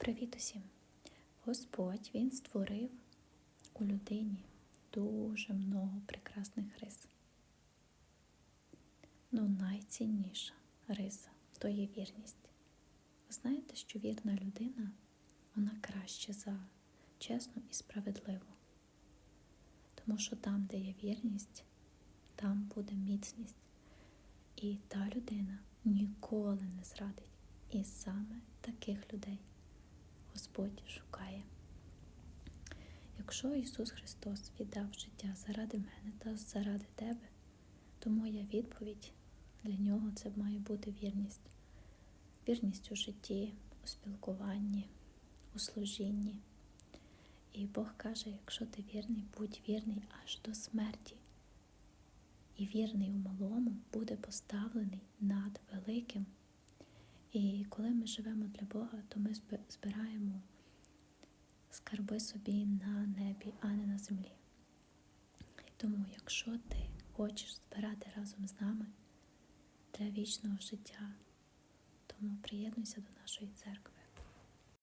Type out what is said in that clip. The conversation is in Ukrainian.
Привіт усім! Господь Він створив у людині дуже много прекрасних рис. Ну, найцінніша риса то є вірність. Ви знаєте, що вірна людина вона краще за чесну і справедливу. Тому що там, де є вірність, там буде міцність. І та людина ніколи не зрадить. І саме таких людей Господь шукає. Якщо Ісус Христос віддав життя заради мене та заради тебе, то моя відповідь для нього це має бути вірність. Вірність у житті, у спілкуванні, у служінні. І Бог каже, якщо ти вірний, будь вірний аж до смерті. І вірний у малому буде поставлений над великим. І коли ми живемо для Бога, то ми збираємо скарби собі на небі, а не на землі. Тому, якщо ти хочеш збирати разом з нами для вічного життя, тому приєднуйся до нашої церкви.